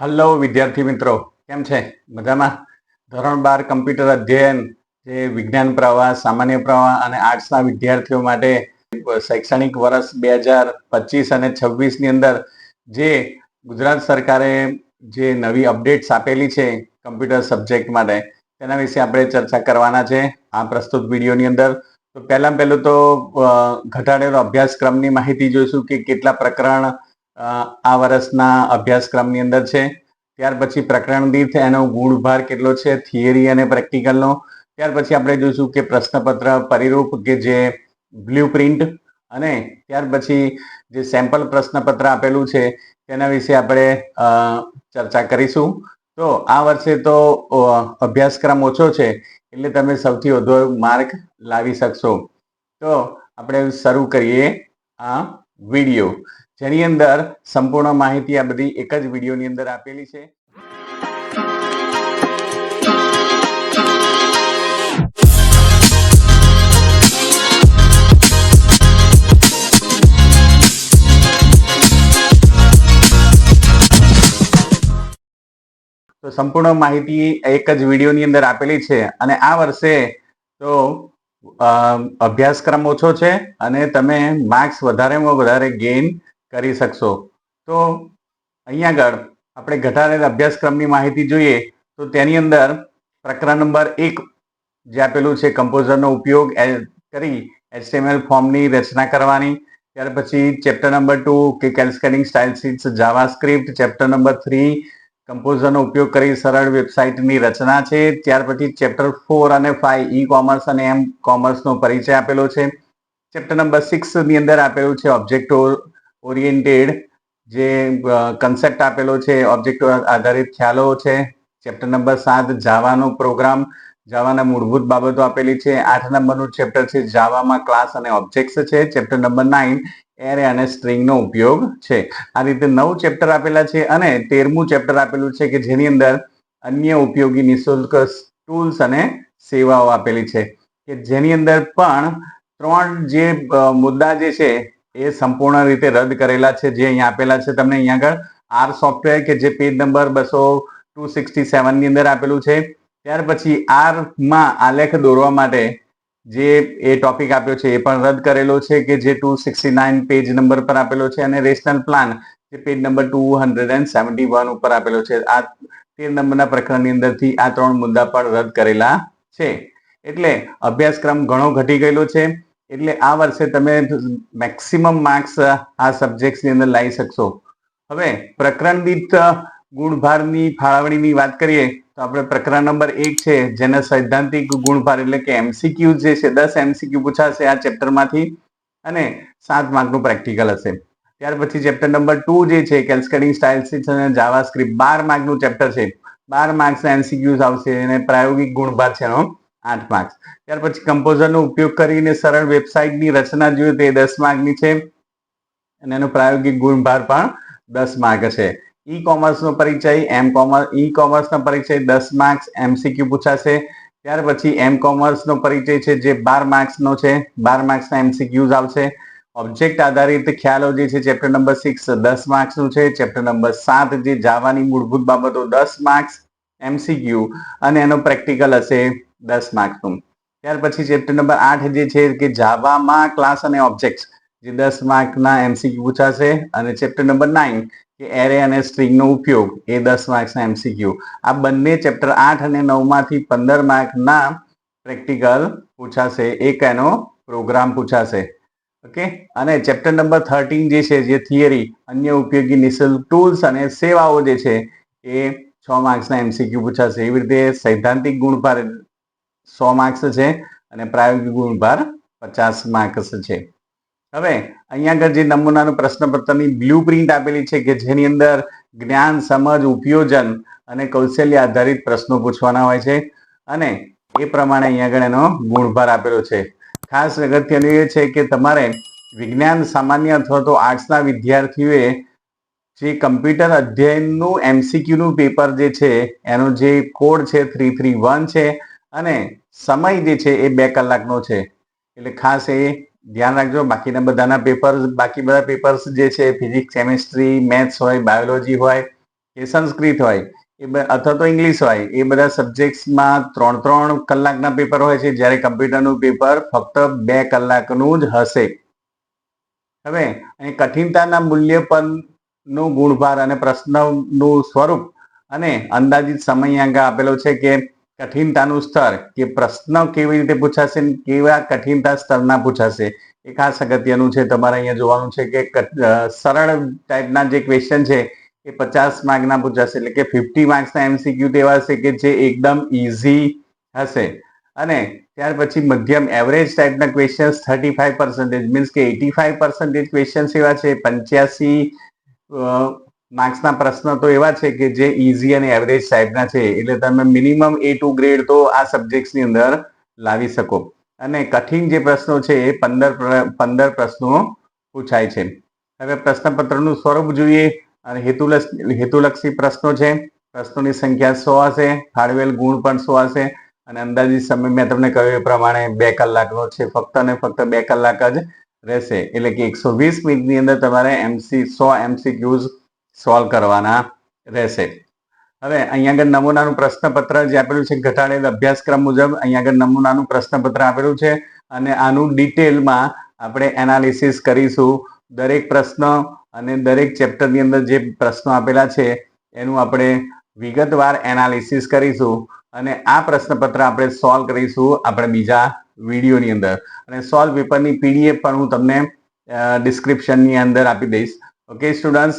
Hello વિદ્યાર્થી મિત્રો. કેમ છે? મજામાં? ધોરણ બાર, કમ્પ્યુટર અધ્યયન, જે વિજ્ઞાન પ્રવાહ, સામાન્ય પ્રવાહ અને આર્ટ્સના વિદ્યાર્થીઓ માટે શૈક્ષણિક વર્ષ બે હજાર પચીસ અને છવ્વીસની અંદર જે ગુજરાત સરકારે જે નવી અપડેટ્સ આપેલી છે કમ્પ્યુટર સબ્જેક્ટ માટે, તેના વિશે આપણે ચર્ચા કરવાના છે આ પ્રસ્તુત વિડીયોની અંદર. તો પહેલાં પહેલું તો ઘટાડેલો અભ્યાસક્રમની માહિતી જોઈશું કે કેટલા પ્રકરણ આ વર્ષના અભ્યાસક્રમની અંદર છે. ત્યાર પછી પ્રકરણ દીઠ એનો ગુણભાર કેટલો છે? થિયરી અને પ્રેક્ટિકલનો. ત્યાર પછી આપણે જોઈશું કે પ્રશ્નપત્ર, પરિરૂપ કે જે બ્લુ પ્રિન્ટ અને ત્યાર પછી જે સેમ્પલ પ્રશ્નપત્ર આપેલું છે, તેના વિશે આપણે ચર્ચા કરીશું. તો આ વર્ષે તો અભ્યાસક્રમ ઓછો છે, એટલે તમે સૌથી વધુ માર્ક લાવી શકશો. તો આપણે શરૂ કરીએ આ વીડિયો. જેની અંદર સંપૂર્ણ માહિતી આ બધી એક જ વિડીયોની અંદર આપેલી છે. તો સંપૂર્ણ માહિતી એક જ વિડીયોની અંદર આપેલી છે અને આ વર્ષે તો અભ્યાસક્રમ ઓછો છે અને તમે માર્ક્સ વધારેમાં વધારે ગેઇન કરી શકશો. તો અહીંયા આગળ આપણે ઘટાડેલ અભ્યાસક્રમની માહિતી જોઈએ, તો તેની અંદર પ્રકરણ નંબર એક જે આપેલું છે, કમ્પોઝરનો ઉપયોગ કરી એચટીએમએલ ફોર્મની રચના કરવાની. ત્યાર પછી ચેપ્ટર નંબર ટુ, કે cascading style sheets JavaScript chapter number three, કમ્પોઝરનો ઉપયોગ કરી સરળ વેબસાઇટની રચના છે. ત્યાર પછી ચેપ્ટર ફોર અને ફાઈવ ઈ કોમર્સ અને એમ કોમર્સનો પરિચય આપેલો છે. ચેપ્ટર નંબર સિક્સની અંદર આપેલું છે, ઓબ્જેક્ટ ઓરિએન્ટેડ જે કન્સેપ્ટ આપેલો છે ઓબ્જેક્ટ આધારિત ખ્યાલો છે. ચેપ્ટર નંબર સાત, જાવાનો પ્રોગ્રામ જાવાના મૂળભૂત બાબતો આપેલી છે. આઠ નંબરનું ચેપ્ટર છે, જાવામાં ક્લાસ અને ઓબ્જેક્ટ્સ છે. ચેપ્ટર નંબર નાઇન એરે અને સ્ટ્રિંગનો ઉપયોગ છે. આ રીતે નવ ચેપ્ટર આપેલા છે અને તેરમું ચેપ્ટર આપેલું છે કે જેની અંદર અન્ય ઉપયોગી નિઃશુલ્ક ટૂલ્સ અને સેવાઓ આપેલી છે. કે જેની અંદર પણ ત્રણ જે મુદ્દા જે છે એ સંપૂર્ણ રીતે રદ કરેલા છે, જે અહીંયા આપેલા છે. તમને અહીંયા આગળ આર સોફ્ટવેર કે જે પેજ નંબર બસો ટુ સિક્સટી સેવનની અંદર આપેલું છે. ત્યાર પછી આરમાં આલેખ દોરવા માટે જે એ ટોપિક આપ્યો છે, એ પણ રદ કરેલો છે કે જે two sixty nine page number પર આપેલો છે અને રેશનલ પ્લાન જે page number two hundred and seventy one ઉપર આપેલો છે. આ તેર નંબરના પ્રકરણની અંદરથી આ ત્રણ મુદ્દા પણ રદ કરેલા છે. એટલે અભ્યાસક્રમ ઘણો ઘટી ગયેલો છે. એટલે આ વર્ષે તમે મેક્સિમમ માર્ક્સ આ સબ્જેક્ટ્સની અંદર લાવી શકશો. હવે પ્રકરણ દીઠ ગુણભારની ફાળવણીની વાત કરીએ, તો આપણે પ્રકરણ નંબર એક છે, જેને સૈદ્ધાંતિક ગુણભાર એટલે કે એમસીક્યુ જે છે, દસ એમસીક્યુ પૂછાશે આ ચેપ્ટરમાંથી, અને સાત માર્કનું પ્રેક્ટિકલ હશે. ત્યાર પછી ચેપ્ટર નંબર ટુ જે છે કેલ્સકેડિંગ સ્ટાઇલ શીટ્સ અને જાવા સ્ક્રિપ્ટ બાર માર્કનું ચેપ્ટર છે. બાર માર્ક્સના એમસીક્યુઝ આવશે અને પ્રાયોગિક ગુણભાર છે એનો. આઠ માર્ક્સ ત્યાર પછી કમ્પોઝરનો ઉપયોગ કરીને સરળ વેબસાઇટની રચના જોઈએ તે દસ માર્કની છે. અને એનો પ્રાયોગિક ગુણભાર પણ દસ માર્ક છે ઈ કોમર્સનો પરિચય એમ કોમર્સ ઈ કોમર્સનો પરિચય દસ માર્ક્સ એમસીક્યુ પૂછાશે. ત્યાર પછી એમ કોમર્સનો પરિચય છે જે બાર માર્ક્સનો છે. બાર માર્ક્સના એમસીક્યુઝ આવશે. ઓબ્જેક્ટ આધારિત ખ્યાલો જે છે ચેપ્ટર નંબર સિક્સ દસ માર્ક્સનું છે. ચેપ્ટર નંબર સાત જે જાવાની મૂળભૂત બાબતો દસ માર્ક્સ એમસીક્યુ અને એનો પ્રેક્ટિકલ હશે. દસ માર્ક્સનું ત્યાર પછી ચેપ્ટર નંબર આઠ જે છે કે જાવામાં ક્લાસ અને ઓબ્જેક્ટ જે દસ માર્કના એમસીક્યુ પૂછાશે અને ચેપ્ટર નંબર નાઇન કે એરે અને સ્ટ્રિંગનો ઉપયોગ, એ દસ માર્ક્સના એમસીક્યુ આ બંને ચેપ્ટર આઠ અને નવમાંથી પંદર માર્કના પ્રેક્ટિકલ પૂછાશે, એક એનો પ્રોગ્રામ પૂછાશે. ઓકે અને ચેપ્ટર નંબર થર્ટીન જે છે, જે થિયરી અન્ય ઉપયોગી નિઃશુલ્ક ટૂલ્સ અને સેવાઓ જે છે, એ છ માર્ક્સના એમસીક્યુ પૂછાશે. એવી રીતે સૈદ્ધાંતિક ગુણભાર સો માર્ક્સ છે અને પ્રાયોગિક ગુણભાર પચાસ માર્ક્સ છે. હવે અહીંયા આગળ જે નમૂનાનું પ્રશ્નપત્રની બ્લુ પ્રિન્ટ આપેલી છે કે જેની અંદર જ્ઞાન, સમજ, ઉપયોજન અને કૌશલ્ય આધારિત પ્રશ્નો પૂછવાના હોય છે અને એ પ્રમાણે અહીંયા આગળ એનો ગુણભાર આપેલો છે. ખાસ અગત્યનું એ છે કે તમારે વિજ્ઞાન, સામાન્ય અથવા તો આર્ટ્સના વિદ્યાર્થીઓએ જે કમ્પ્યુટર અધ્યયનનું એમસીક્યુનું પેપર જે છે એનો જે કોડ છે થ્રી થ્રી વન છે અને સમય જે છે એ બે કલાકનો છે. એટલે ખાસ એ ધ્યાન રાખજો. બાકીના બધાના પેપર્સ બાકી બધા પેપર્સ જે છે ફિઝિક્સ કેમિસ્ટ્રી મેથ્સ હોય બાયોલોજી હોય, કે સંસ્કૃત હોય, એ અથવા તો ઇંગ્લિશ હોય, એ બધા સબ્જેક્ટ્સમાં ત્રણ ત્રણ કલાકના પેપર હોય છે. જ્યારે કમ્પ્યુટરનું પેપર ફક્ત બે કલાકનું જ હશે. હવે, અહીં કઠિનતાના મૂલ્ય પરનું ગુણભાર અને પ્રશ્નનું સ્વરૂપ અને અંદાજિત સમય આગળ આપેલો છે કે કઠિનતાનું સ્તર કે પ્રશ્ન કેવી રીતે પૂછાશે કેવા કઠિનતા સ્તરના પૂછાશે, એ ખાસ અગત્યનું છે. તમારે અહીંયા જોવાનું છે કે સરળ ટાઈપના જે ક્વેશ્ચન છે, એ પચાસ માર્કના પૂછાશે. એટલે કે ફિફ્ટી માર્ક્સના એમસીક્યુ તેવા હશે કે જે એકદમ ઇઝી હશે. અને ત્યાર પછી મધ્યમ એવરેજ ટાઈપના questions thirty five percentage means કે એટી ફાઈવ પર્સન્ટેજ ક્વેશ્ચન્સ એવા છે. પંચ્યાસી માર્ક્સના પ્રશ્નો તો એવા છે કે જે ઇઝી અને એવરેજ ટાઈપના છે, એટલે તમે મિનિમમ એ ટુ ગ્રેડ તો આ સબ્જેક્ટ્સની અંદર લાવી શકો. અને કઠિન જે પ્રશ્નો છે એ પંદર પંદર પ્રશ્નો પૂછાય છે. હવે પ્રશ્નપત્રનું સ્વરૂપ જોઈએ, અને હેતુલક્ષ હેતુલક્ષી પ્રશ્નો છે. પ્રશ્નોની સંખ્યા સો હશે ફાળવેલ ગુણ પણ સો હશે, અને અંદાજિત સમય મેં તમને કહ્યું એ પ્રમાણે બે કલાકનો છે, ફક્ત અને ફક્ત બે કલાક જ રહેશે. એટલે કે એકસો વીસ મિનિટની અંદર તમારે એમસી સો એમસીક્યુઝ સોલ્વ કરવાના રહેશે. હવે અહીંયા આગળ નમૂનાનું પ્રશ્નપત્ર જે આપેલું છે, ઘટાડેલ અભ્યાસક્રમ મુજબ અહીંયા આગળ નમૂનાનું પ્રશ્નપત્ર આપેલું છે અને આનું ડિટેલમાં આપણે એનાલિસિસ કરીશું. દરેક પ્રશ્ન અને દરેક ચેપ્ટરની અંદર જે પ્રશ્નો આપેલા છે, એનું આપણે વિગતવાર એનાલિસિસ કરીશું અને આ પ્રશ્નપત્ર આપણે સોલ્વ કરીશું આપણે બીજા વિડીયોની અંદર. અને સોલ્વ પેપરની પીડીએફ પણ હું તમને ડિસ્ક્રિપ્શનની અંદર આપી દઈશ. Okay students